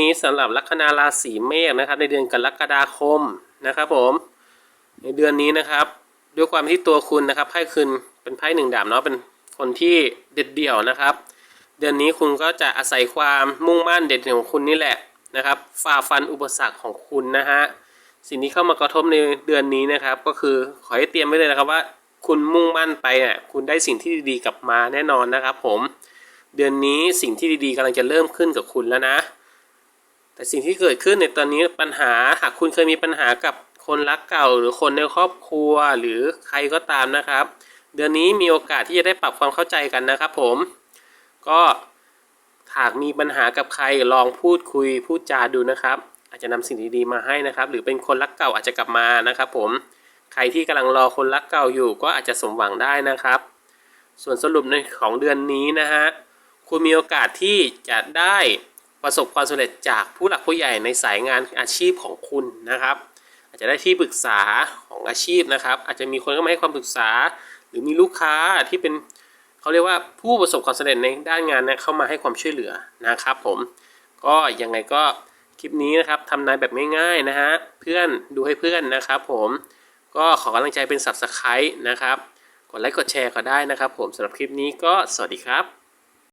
นี้สำหรับลัคนาราศีเมษนะครับ ในเดือนกรกฎาคมนะครับ ผม ในเดือนนี้นะครับ ด้วยความที่ตัวคุณนะครับไพ่คืนเป็นไพ่หนึ่งดาบเนาะเป็นคนที่เด็ดเดี่ยวนะครับ เดือนนี้คุณก็จะอาศัยความมุ่งมั่นเด็ดเดี่ยวของคุณนี่แหละนะครับ ฝ่าฟันอุปสรรคของคุณนะฮะสิ่งที่เข้ามากระทบในเดือนนี้นะครับ ก็คือขอให้เตรียมไว้เลยนะครับว่า คุณมุ่งมั่นไปอะคุณได้สิ่งที่ดีๆกลับมาแน่นอนนะครับ ผม เดือนนี้สิ่งที่ดีๆกำลังจะเริ่มขึ้นกับคุณแล้วนะ แต่สิ่งที่เกิดขึ้นในตอนนี้ปัญหาหากคุณเคยมีปัญหากับคนรักเก่า หรือคนในครอบครัวหรือใครก็ตามนะครับ เดือนนี้มีโอกาสที่จะได้ปรับความเข้าใจกันนะครับ ผม ก็หากมีปัญหากับใครลองพูดคุยพูดจาดูนะครับ อาจจะนำสิ่งดีๆมาให้นะครับ หรือเป็นคนรักเก่าอาจจะกลับมานะครับ ผมใครที่กำลังรอคนรักเก่าอยู่ ก็อาจจะสมหวังได้นะครับ ส่วนสรุปในของเดือนนี้นะฮะคุณมีโอกาสที่จะได้ ประสบความสำเร็จจากผู้หลักผู้ใหญ่ในสายงานอาชีพของคุณนะครับ อาจจะได้ที่ปรึกษาของอาชีพนะครับ อาจจะมีคนเข้ามาให้ความปรึกษา หรือมีลูกค้าที่เป็นเขาเรียกว่าผู้ประสบความสำเร็จในด้านงานเนี่ยเข้ามาให้ความช่วยเหลือนะครับผมก็ยังไงก็คลิปนี้นะครับทำนายแบบง่ายๆนะฮะเพื่อนดูให้เพื่อนนะครับ ผมก็ขอกำลังใจเป็น subscribe นะครับ กดไลค์กดแชร์ก็ได้นะครับ ผมสำหรับคลิปนี้ก็สวัสดีครับ